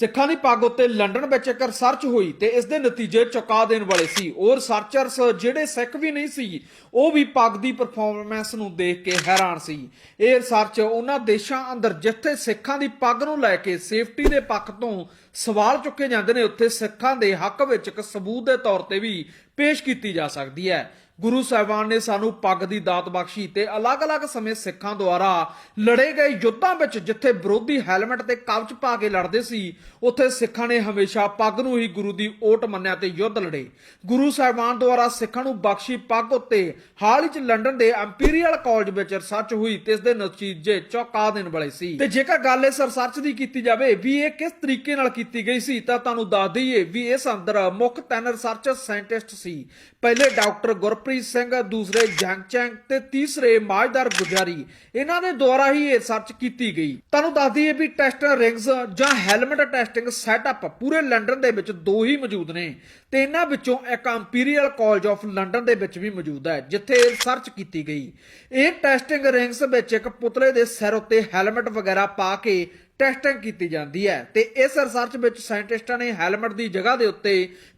ਸਿੱਖਾਂ ਦੀ ਪੱਗ ਉੱਤੇ ਲੰਡਨ ਵਿੱਚ ਇੱਕ ਰਿਸਰਚ ਹੋਈ ਤੇ ਇਸ ਦੇ ਨਤੀਜੇ ਚੁਕਾ ਦੇਣ ਵਾਲੇ ਸੀ। ਉਹ ਰਿਸਰਚਰਸ ਜਿਹੜੇ ਸਿੱਖ ਵੀ ਨਹੀਂ ਸੀ, ਉਹ ਵੀ ਪੱਗ ਦੀ ਪਰਫਾਰਮੈਂਸ ਨੂੰ ਦੇਖ ਕੇ ਹੈਰਾਨ ਸੀ। ਇਹ ਰਿਸਰਚ ਉਹਨਾਂ ਦੇਸ਼ਾਂ ਅੰਦਰ ਜਿੱਥੇ ਸਿੱਖਾਂ ਦੀ ਪੱਗ ਨੂੰ ਲੈ ਕੇ ਸੇਫਟੀ ਦੇ ਪੱਖ ਤੋਂ ਸਵਾਲ ਚੁੱਕੇ ਜਾਂਦੇ ਨੇ, ਉੱਥੇ ਸਿੱਖਾਂ ਦੇ ਹੱਕ ਵਿੱਚ ਇੱਕ ਸਬੂਤ ਦੇ ਤੌਰ ਤੇ ਵੀ ਪੇਸ਼ ਕੀਤੀ ਜਾ ਸਕਦੀ ਹੈ। ਗੁਰੂ ਸਾਹਿਬਾਨ ਨੇ ਸਾਨੂੰ ਪੱਗ ਦੀ ਦਾਤ ਬਖਸ਼ੀ ਤੇ ਅਲੱਗ-ਅਲੱਗ ਸਮੇਂ ਸਿੱਖਾਂ ਦੁਆਰਾ ਲੜੇ ਗਏ ਯੁੱਧਾਂ ਵਿੱਚ ਜਿੱਥੇ ਵਿਰੋਧੀ ਹੈਲਮਟ ਤੇ ਕਵਚ ਪਾ ਕੇ ਲੜਦੇ ਸੀ, ਉੱਥੇ ਸਿੱਖਾਂ ਨੇ ਹਮੇਸ਼ਾ ਪੱਗ ਨੂੰ ਹੀ ਗੁਰੂ ਦੀ ਓਟ ਮੰਨਿਆ ਤੇ ਯੁੱਧ ਲੜੇ। ਗੁਰੂ ਸਾਹਿਬਾਨ ਦੁਆਰਾ ਸਿੱਖਾਂ ਨੂੰ ਬਖਸ਼ੀ ਪੱਗ ਉੱਤੇ ਹਾਲ ਹੀ ਚ ਲੰਡਨ ਦੇ ਇੰਪੀਰੀਅਲ ਕਾਲਜ ਵਿੱਚ ਰਿਸਰਚ ਹੋਈ ਤੇ ਇਸ ਦੇ ਨਤੀਜੇ ਚੌਕਾ ਦੇਣ ਵਾਲੇ ਸੀ। ਤੇ ਜੇਕਰ ਗੱਲ ਇਸ ਰਿਸਰਚ ਦੀ ਕੀਤੀ ਜਾਵੇ ਵੀ ਇਹ ਕਿਸ ਤਰੀਕੇ ਨਾਲ ਕੀਤੀ ਗਈ ਸੀ, ਤਾਂ ਤੁਹਾਨੂੰ ਦੱਸ ਦਈਏ ਵੀ ਇਸ ਅੰਦਰ ਮੁੱਖ ਤਿੰਨ ਰਿਸਰਚ ਸਾਇੰਟਿਸਟ ਸੀ। ਪਹਿਲੇ ਡਾਕਟਰ ਗੁਰਪ੍ਰੀਤ ਸਿੰਘ, ਦੂਸਰੇ ਜੰਗ ਚੈਂਗ ਤੇ ਤੀਸਰੇ ਮਾਜਦਾਰ ਗੁਜਾਰੀ। ਇਹਨਾਂ ਦੇ ਦੁਆਰਾ ਹੀ ਇਹ ਰਿਸਰਚ ਕੀਤੀ ਗਈ। ਤੁਹਾਨੂੰ ਦੱਸ ਦਈਏ ਵੀ ਟੈਸਟ ਰਿੰਗਸ ਜਾਂ ਹੈਲਮਟ ਟੈਸਟਿੰਗ ਸੈਟਅਪ ਪੂਰੇ ਲੰਡਨ ਦੇ ਵਿੱਚ ਦੋ ਹੀ ਮੌਜੂਦ ਨੇ ਤੇ ਇਹਨਾਂ ਵਿੱਚੋਂ ਇੱਕ ਇੰਪੀਰੀਅਲ ਕਾਲਜ ਆਫ ਲੰਡਨ ਦੇ ਵਿੱਚ ਵੀ ਮੌਜੂਦ ਹੈ, ਜਿੱਥੇ ਇਹ ਰਿਸਰਚ ਕੀਤੀ ਗਈ। ਇਹ ਟੈਸਟਿੰਗ ਰਿੰਗਸ ਵਿੱਚ ਇੱਕ ਪੁਤਲੇ ਦੇ ਸਿਰ ਉੱਤੇ ਹੈਲਮਟ ਵਗੈਰਾ ਪਾ ਕੇ ਟੈਸਟਿੰਗ ਕੀਤੀ ਜਾਂਦੀ ਹੈ ਤੇ ਇਸ ਰਿਸਰਚ ਵਿੱਚ ਸਾਇੰਟਿਸਟਾਂ ਨੇ ਹੈਲਮਟ ਦੀ ਜਗ੍ਹਾ ਦੇ ਉੱਤੇ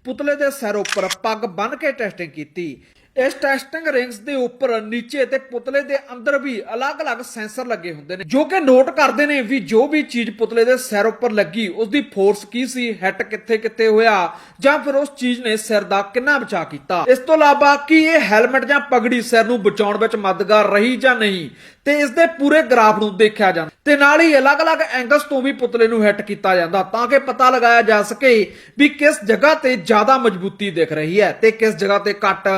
ਪੁਤਲੇ ਦੇ ਸਿਰ ਉੱਪਰ ਪੱਗ ਬੰਨ ਕੇ ਟੈਸਟਿੰਗ ਕੀਤੀ। ਇਸ ਟੈਸਟਿੰਗ ਰਿੰਗਸ ਦੇ ਉੱਪਰ ਨੀਚੇ ਤੇ ਪੁਤਲੇ ਦੇ ਅੰਦਰ ਵੀ ਅਲੱਗ-ਅਲੱਗ ਸੈਂਸਰ ਲੱਗੇ ਹੁੰਦੇ ਨੇ, ਜੋ ਕਿ ਨੋਟ ਕਰਦੇ ਨੇ ਵੀ ਜੋ ਵੀ ਚੀਜ਼ ਪੁਤਲੇ ਦੇ ਸਿਰ ਉੱਪਰ ਲੱਗੀ ਉਸ ਦੀ ਫੋਰਸ ਕੀ ਸੀ ਹਿੱਟ ਕਿੱਥੇ-ਕਿੱਥੇ ਹੋਇਆ, ਜਾਂ ਫਿਰ ਉਸ ਚੀਜ਼ ਨੇ ਸਿਰ ਦਾ ਕਿੰਨਾ ਬਚਾ ਕੀਤਾ। ਇਸ ਤੋਂ ਇਲਾਵਾ ਕੀ ਇਹ ਹੈਲਮਟ ਜਾਂ ਪਗੜੀ ਸਿਰ ਨੂੰ ਬਚਾਉਣ ਵਿੱਚ ਮਦਦਗਾਰ ਰਹੀ ਜਾਂ ਨਹੀਂ, ਤੇ ਇਸ ਦੇ ਪੂਰੇ ਗ੍ਰਾਫ ਨੂੰ ਦੇਖਿਆ ਜਾਂਦਾ। ਤੇ ਨਾਲ ਹੀ ਅਲੱਗ-ਅਲੱਗ ਐਂਗਲਸ ਤੋਂ ਵੀ ਪੁਤਲੇ ਨੂੰ ਹਿੱਟ ਕੀਤਾ ਜਾਂਦਾ, ਤਾਂ ਕਿ ਪਤਾ ਲਗਾਇਆ ਜਾ ਸਕੇ ਵੀ ਕਿਸ ਜਗ੍ਹਾ ਤੇ ਜ਼ਿਆਦਾ ਮਜ਼ਬੂਤੀ ਦਿਖ ਰਹੀ ਹੈ ਤੇ ਕਿਸ ਜਗ੍ਹਾ ਤੇ ਘੱਟ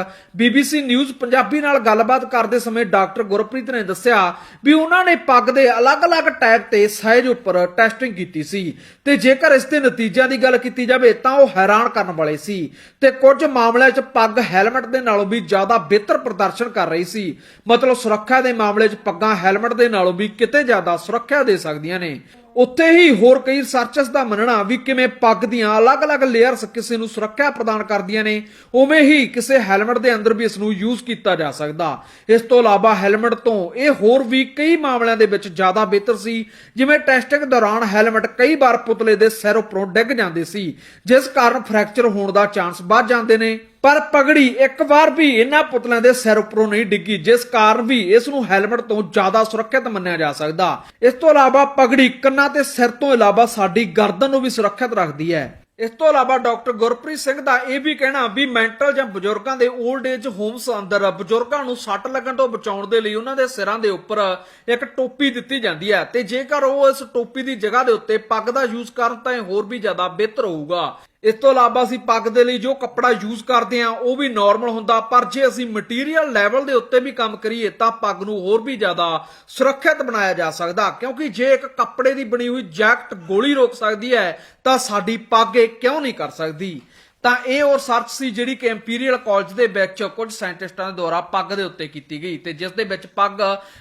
BBC ਨਿਊਜ਼ ਪੰਜਾਬੀ ਨਾਲ ਗੱਲਬਾਤ ਕਰਦੇ ਸਮੇਂ ਡਾਕਟਰ ਗੁਰਪ੍ਰੀਤ ਨੇ ਦੱਸਿਆ ਵੀ ਉਹਨਾਂ ਨੇ ਪੱਗ ਦੇ ਅਲੱਗ-ਅਲੱਗ ਟੈਗ ਤੇ ਸਾਈਜ਼ ਉੱਪਰ ਟੈਸਟਿੰਗ ਕੀਤੀ ਸੀ ਤੇ ਜੇਕਰ ਇਸ ਦੇ ਨਤੀਜਿਆਂ ਦੀ ਗੱਲ ਕੀਤੀ ਜਾਵੇ ਤਾਂ ਉਹ ਹੈਰਾਨ ਕਰਨ ਵਾਲੇ ਸੀ ਤੇ ਕੁਝ ਮਾਮਲਿਆਂ 'ਚ ਪੱਗ ਹੈਲਮਟ ਦੇ ਨਾਲੋਂ ਵੀ ਜ਼ਿਆਦਾ ਬਿਹਤਰ ਪ੍ਰਦਰਸ਼ਨ ਕਰ ਰਹੀ ਸੀ। ਮਤਲਬ ਸੁਰੱਖਿਆ ਦੇ ਮਾਮਲੇ 'ਚ ਪੱਗਾਂ ਹੈਲਮਟ ਦੇ ਨਾਲੋਂ ਵੀ ਕਿਤੇ ਜ਼ਿਆਦਾ ਸੁਰੱਖਿਆ ਦੇ ਸਕਦੀਆਂ ਨੇ। ਉੱਥੇ ਹੀ ਹੋਰ ਕਈ ਰਿਸਰਚਰਸ ਦਾ ਮੰਨਣਾ ਵੀ ਕਿਵੇਂ ਪੱਗ ਦੀਆਂ ਅਲੱਗ-ਅਲੱਗ ਲੇਅਰਸ ਕਿਸੇ ਨੂੰ ਸੁਰੱਖਿਆ ਪ੍ਰਦਾਨ ਕਰਦੀਆਂ ਨੇ, ਉਵੇਂ ਹੀ ਕਿਸੇ ਹੈਲਮਟ ਦੇ ਅੰਦਰ ਵੀ ਇਸ ਨੂੰ ਯੂਜ਼ ਕੀਤਾ ਜਾ ਸਕਦਾ। ਇਸ ਤੋਂ ਇਲਾਵਾ ਹੈਲਮਟ ਤੋਂ ਇਹ ਹੋਰ ਵੀ ਕਈ ਮਾਮਲਿਆਂ ਦੇ ਵਿੱਚ ਜ਼ਿਆਦਾ ਬਿਹਤਰ ਸੀ, ਜਿਵੇਂ ਟੈਸਟਿੰਗ ਦੌਰਾਨ ਹੈਲਮਟ ਕਈ ਵਾਰ ਪੁਤਲੇ ਦੇ ਸਿਰ ਉੱਪਰੋਂ ਡਿੱਗ ਜਾਂਦੇ ਸੀ, ਜਿਸ ਕਾਰਨ ਫ੍ਰੈਕਚਰ ਹੋਣ ਦਾ ਚਾਂਸ ਵੱਧ ਜਾਂਦੇ ਨੇ। ਪਰ ਪਗੜੀ ਇੱਕ ਵਾਰ ਵੀ ਇਹਨਾਂ ਪੁਤਲਿਆਂ ਦੇ ਸਿਰ ਉੱਪਰੋਂ ਨਹੀਂ ਡਿੱਗੀ, ਜਿਸ ਕਾਰਨ ਵੀ ਇਸ ਨੂੰ ਹੈਲਮਟ ਤੋਂ ਜ਼ਿਆਦਾ ਸੁਰੱਖਿਅਤ ਮੰਨਿਆ ਜਾ ਸਕਦਾ। ਇਸ ਤੋਂ ਇਲਾਵਾ ਪਗੜੀ ਕੰਨਾਂ ਤੇ ਸਿਰ ਤੋਂ ਇਲਾਵਾ ਸਾਡੀ ਗਰਦਨ ਨੂੰ ਵੀ ਸੁਰੱਖਿਅਤ ਰੱਖਦੀ ਹੈ। ਇਸ ਤੋਂ ਇਲਾਵਾ ਡਾਕਟਰ ਗੁਰਪ੍ਰੀਤ ਸਿੰਘ ਦਾ ਇਹ ਵੀ ਕਹਿਣਾ ਵੀ ਮੈਂਟਲ ਜਾਂ ਬਜ਼ੁਰਗਾਂ ਦੇ 올ਡ ਏਜ ਹੋਮਸ ਅੰਦਰ ਬਜ਼ੁਰਗਾਂ ਨੂੰ ਸੱਟ ਲੱਗਣ ਤੋਂ ਬਚਾਉਣ ਦੇ ਲਈ ਉਹਨਾਂ ਦੇ ਸਿਰਾਂ ਦੇ ਉੱਪਰ ਇੱਕ ਟੋਪੀ ਦਿੱਤੀ ਜਾਂਦੀ ਹੈ ਤੇ ਜੇਕਰ ਉਹ ਇਸ ਟੋਪੀ ਦੀ ਜਗ੍ਹਾ ਦੇ ਉੱਤੇ ਪੱਗ ਦਾ ਯੂਜ਼ ਕਰਨ ਤਾਂ ਇਹ ਹੋਰ ਵੀ ਜ਼ਿਆਦਾ ਬਿਹਤਰ ਹੋਊਗਾ। ਇਸ ਤੋਂ ਇਲਾਵਾ ਅਸੀਂ ਪੱਗ ਦੇ ਲਈ ਜੋ ਕੱਪੜਾ ਯੂਜ਼ ਕਰਦੇ ਹਾਂ, ਉਹ ਵੀ ਨਾਰਮਲ ਹੁੰਦਾ, ਪਰ ਜੇ ਅਸੀਂ ਮਟੀਰੀਅਲ ਲੈਵਲ ਦੇ ਉੱਤੇ ਵੀ ਕੰਮ ਕਰੀਏ, ਤਾਂ ਪੱਗ ਨੂੰ ਹੋਰ ਵੀ ਜ਼ਿਆਦਾ ਸੁਰੱਖਿਅਤ ਬਣਾਇਆ ਜਾ ਸਕਦਾ। ਕਿਉਂਕਿ ਜੇ ਇੱਕ ਕੱਪੜੇ ਦੀ ਬਣੀ ਹੋਈ ਜੈਕਟ ਗੋਲੀ ਰੋਕ ਸਕਦੀ ਹੈ, ਤਾਂ ਸਾਡੀ ਪੱਗ ਇਹ ਕਿਉਂ ਨਹੀਂ ਕਰ ਸਕਦੀ? ਤਾਂ ਇਹ ਉਹ ਰਿਸਰਚ ਸੀ ਜਿਹੜੀ ਕਿ ਇੰਪੀਰੀਅਲ ਕਾਲਜ ਦੇ ਵਿੱਚ ਕੁਝ ਸਾਇੰਟਿਸਟਾਂ ਦੇ ਦੁਆਰਾ ਪੱਗ ਦੇ ਉੱਤੇ ਕੀਤੀ ਗਈ ਤੇ ਜਿਸ ਦੇ ਵਿੱਚ ਪੱਗ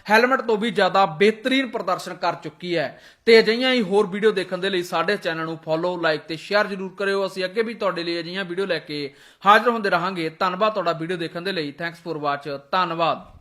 ਹੈਲਮਟ ਤੋਂ ਵੀ ਜ਼ਿਆਦਾ ਬਿਹਤਰੀਨ ਪ੍ਰਦਰਸ਼ਨ ਕਰ ਚੁੱਕੀ ਹੈ। ਤੇ ਅਜਿਹੀਆਂ ਹੀ ਹੋਰ ਵੀਡੀਓ ਦੇਖਣ ਦੇ ਲਈ ਸਾਡੇ ਚੈਨਲ ਨੂੰ ਫੋਲੋ ਲਾਈਕ ਤੇ ਸ਼ੇਅਰ ਜ਼ਰੂਰ ਕਰਿਓ। ਅਸੀਂ ਅੱਗੇ ਵੀ ਤੁਹਾਡੇ ਲਈ ਅਜਿਹੀਆਂ ਵੀਡੀਓ ਲੈ ਕੇ ਹਾਜ਼ਰ ਹੁੰਦੇ ਰਹਾਂਗੇ। ਧੰਨਵਾਦ ਤੁਹਾਡਾ ਵੀਡੀਓ ਦੇਖਣ ਦੇ ਲਈ। ਥੈਂਕਸ ਫॉर ਵਾਚ ਧੰਨਵਾਦ।